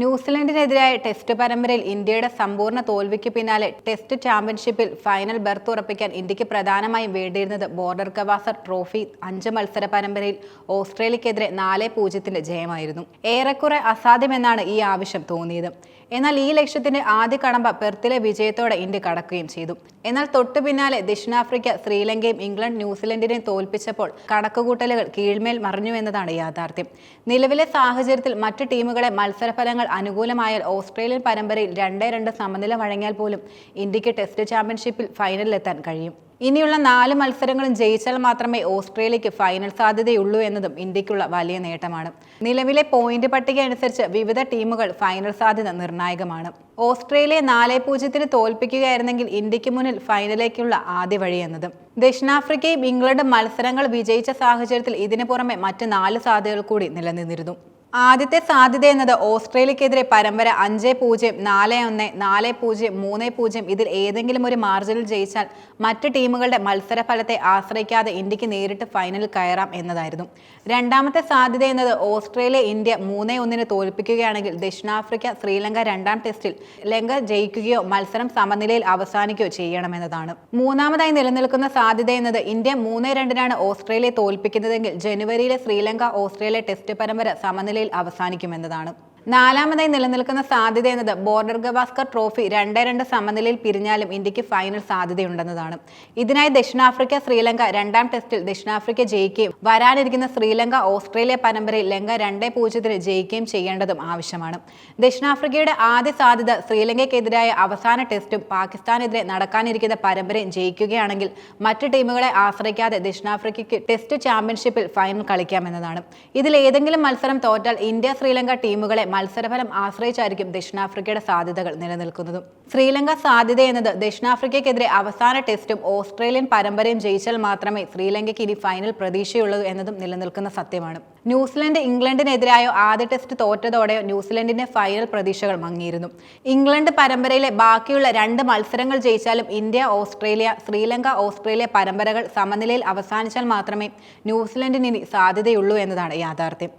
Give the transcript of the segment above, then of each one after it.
ന്യൂസിലൻഡിനെതിരായ test പരമ്പരയിൽ ഇന്ത്യയുടെ സമ്പൂർണ തോൽവിക്ക് പിന്നാലെ ടെസ്റ്റ് ചാമ്പ്യൻഷിപ്പിൽ ഫൈനൽ ബർത്ത് ഉറപ്പിക്കാൻ ഇന്ത്യയ്ക്ക് പ്രധാനമായും വേണ്ടിയിരുന്നത് ബോർഡർ ഗവാസർ ട്രോഫി അഞ്ച് മത്സര പരമ്പരയിൽ ഓസ്ട്രേലിയക്കെതിരെ നാല് പൂജ്യത്തിന്റെ ജയമായിരുന്നു. ഏറെക്കുറെ അസാധ്യമെന്നാണ് ഈ ആവശ്യം തോന്നിയത്. എന്നാൽ ഈ ലക്ഷ്യത്തിന്റെ ആദ്യ കടമ്പ പെർത്തിലെ വിജയത്തോടെ ഇന്ത്യ കടക്കുകയും ചെയ്തു. എന്നാൽ തൊട്ടു പിന്നാലെ ദക്ഷിണാഫ്രിക്ക ശ്രീലങ്കയും ഇംഗ്ലണ്ട് ന്യൂസിലൻഡിനെയും തോൽപ്പിച്ചപ്പോൾ കണക്കുകൂട്ടലുകൾ കീഴ്മേൽ മറിഞ്ഞു എന്നതാണ് യാഥാർത്ഥ്യം. നിലവിലെ സാഹചര്യത്തിൽ മറ്റ് ടീമുകളെ മത്സരഫലങ്ങൾ അനുകൂലമായാൽ ഓസ്ട്രേലിയൻ പരമ്പരയിൽ രണ്ടേ രണ്ട് സമനില വഴങ്ങിയാൽ പോലും ഇന്ത്യയ്ക്ക് ടെസ്റ്റ് ചാമ്പ്യൻഷിപ്പിൽ ഫൈനലിലെത്താൻ കഴിയും. ഇനിയുള്ള നാല് മത്സരങ്ങളും ജയിച്ചാൽ മാത്രമേ ഓസ്ട്രേലിയക്ക് ഫൈനൽ സാധ്യതയുള്ളൂ എന്നതും ഇന്ത്യക്കുള്ള വലിയ നേട്ടമാണ്. നിലവിലെ പോയിന്റ് പട്ടിക അനുസരിച്ച് വിവിധ ടീമുകൾ ഫൈനൽ സാധ്യത നിർണായകമാണ്. ഓസ്ട്രേലിയ നാല് പൂജ്യത്തിന് തോൽപ്പിക്കുകയായിരുന്നെങ്കിൽ ഇന്ത്യയ്ക്ക് മുന്നിൽ ഫൈനലിലേക്കുള്ള ആദ്യ വഴി എന്നതും. ദക്ഷിണാഫ്രിക്കയും ഇംഗ്ലണ്ടും മത്സരങ്ങൾ വിജയിച്ച സാഹചര്യത്തിൽ ഇതിനു പുറമെ മറ്റ് നാല് സാധ്യതകൾ കൂടി നിലനിന്നിരുന്നു. ആദ്യത്തെ സാധ്യത എന്നത് ഓസ്ട്രേലിയക്കെതിരെ പരമ്പര അഞ്ച് പൂജ്യം നാല് ഒന്ന് നാല് പൂജ്യം മൂന്ന് പൂജ്യം ഇതിൽ ഏതെങ്കിലും ഒരു മാർജിനിൽ ജയിച്ചാൽ മറ്റ് ടീമുകളുടെ മത്സര ഫലത്തെ ആശ്രയിക്കാതെ ഇന്ത്യയ്ക്ക് നേരിട്ട് ഫൈനലിൽ കയറാം എന്നതായിരുന്നു. രണ്ടാമത്തെ സാധ്യത എന്നത് ഓസ്ട്രേലിയ ഇന്ത്യ മൂന്ന് ഒന്നിന് തോൽപ്പിക്കുകയാണെങ്കിൽ ദക്ഷിണാഫ്രിക്ക ശ്രീലങ്ക രണ്ടാം ടെസ്റ്റിൽ ലങ്ക ജയിക്കുകയോ മത്സരം സമനിലയിൽ അവസാനിക്കുകയോ ചെയ്യണമെന്നതാണ്. മൂന്നാമതായി നിലനിൽക്കുന്ന സാധ്യത എന്നത് ഇന്ത്യ മൂന്ന് രണ്ടിനാണ് ഓസ്ട്രേലിയ തോൽപ്പിക്കുന്നതെങ്കിൽ ജനുവരിയിലെ ശ്രീലങ്ക ഓസ്ട്രേലിയ ടെസ്റ്റ് പരമ്പര സമനിലയിൽ അവസാനിക്കുമെന്നതാണ് നാലാമതായി നിലനിൽക്കുന്ന സാധ്യത എന്നത് ബോർഡർ ഗവാസ്കർ ട്രോഫി രണ്ടേ രണ്ട് സമനിലയിൽ പിരിഞ്ഞാലും ഇന്ത്യയ്ക്ക് ഫൈനൽ സാധ്യതയുണ്ടെന്നതാണ്. ഇതിനായി ദക്ഷിണാഫ്രിക്ക ശ്രീലങ്ക രണ്ടാം ടെസ്റ്റിൽ ദക്ഷിണാഫ്രിക്ക ജയിക്കുകയും വരാനിരിക്കുന്ന ശ്രീലങ്ക ഓസ്ട്രേലിയ പരമ്പരയിൽ ലങ്ക രണ്ടേ പൂജ്യത്തിന് ജയിക്കുകയും ചെയ്യേണ്ടതും ആവശ്യമാണ്. ദക്ഷിണാഫ്രിക്കയുടെ ആദ്യ സാധ്യത ശ്രീലങ്കയ്ക്കെതിരായ അവസാന ടെസ്റ്റും പാകിസ്ഥാനെതിരെ നടക്കാനിരിക്കുന്ന പരമ്പരയും ജയിക്കുകയാണെങ്കിൽ മറ്റ് ടീമുകളെ ആശ്രയിക്കാതെ ദക്ഷിണാഫ്രിക്കയ്ക്ക് ടെസ്റ്റ് ചാമ്പ്യൻഷിപ്പിൽ ഫൈനൽ കളിക്കാമെന്നതാണ് ഇതിൽ ഏതെങ്കിലും മത്സരം തോറ്റാൽ ഇന്ത്യ ശ്രീലങ്ക ടീമുകളെ മത്സരഫലം ആശ്രയിച്ചായിരിക്കും ദക്ഷിണാഫ്രിക്കയുടെ സാധ്യതകൾ നിലനിൽക്കുന്നതും. ശ്രീലങ്ക സാധ്യത എന്നത് ദക്ഷിണാഫ്രിക്കയ്ക്കെതിരെ അവസാന ടെസ്റ്റും ഓസ്ട്രേലിയൻ പരമ്പരയും ജയിച്ചാൽ മാത്രമേ ശ്രീലങ്കയ്ക്ക് ഇനി ഫൈനൽ പ്രതീക്ഷയുള്ളൂ എന്നതും നിലനിൽക്കുന്ന സത്യമാണ്. ന്യൂസിലൻഡ് ഇംഗ്ലണ്ടിനെതിരായോ ആദ്യ ടെസ്റ്റ് തോറ്റതോടെയോ ന്യൂസിലൻഡിന്റെ ഫൈനൽ പ്രതീക്ഷകൾ മങ്ങിയിരുന്നു. ഇംഗ്ലണ്ട് പരമ്പരയിലെ ബാക്കിയുള്ള രണ്ട് മത്സരങ്ങൾ ജയിച്ചാലും ഇന്ത്യ ഓസ്ട്രേലിയ ശ്രീലങ്ക ഓസ്ട്രേലിയ പരമ്പരകൾ സമനിലയിൽ അവസാനിച്ചാൽ മാത്രമേ ന്യൂസിലൻഡിന് ഇനി സാധ്യതയുള്ളൂ എന്നതാണ് യാഥാർത്ഥ്യം.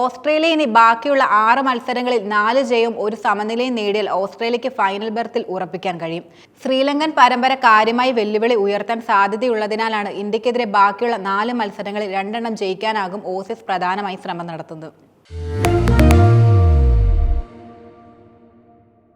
ഓസ്ട്രേലിയ ഇനി ബാക്കിയുള്ള ആറ് മത്സരങ്ങളിൽ നാല് ജയവും ഒരു സമനിലയും നേടിയാൽ ഓസ്ട്രേലിയക്ക് ഫൈനൽ ബർത്തിൽ ഉറപ്പിക്കാൻ കഴിയും. ശ്രീലങ്കൻ പരമ്പര കാര്യമായി വെല്ലുവിളി ഉയർത്താൻ സാധ്യതയുള്ളതിനാലാണ് ഇന്ത്യക്കെതിരെ ബാക്കിയുള്ള നാല് മത്സരങ്ങളിൽ രണ്ടെണ്ണം ജയിക്കാനാകും ഓസീസ് പ്രധാനമായി ശ്രമം നടത്തുന്നത്.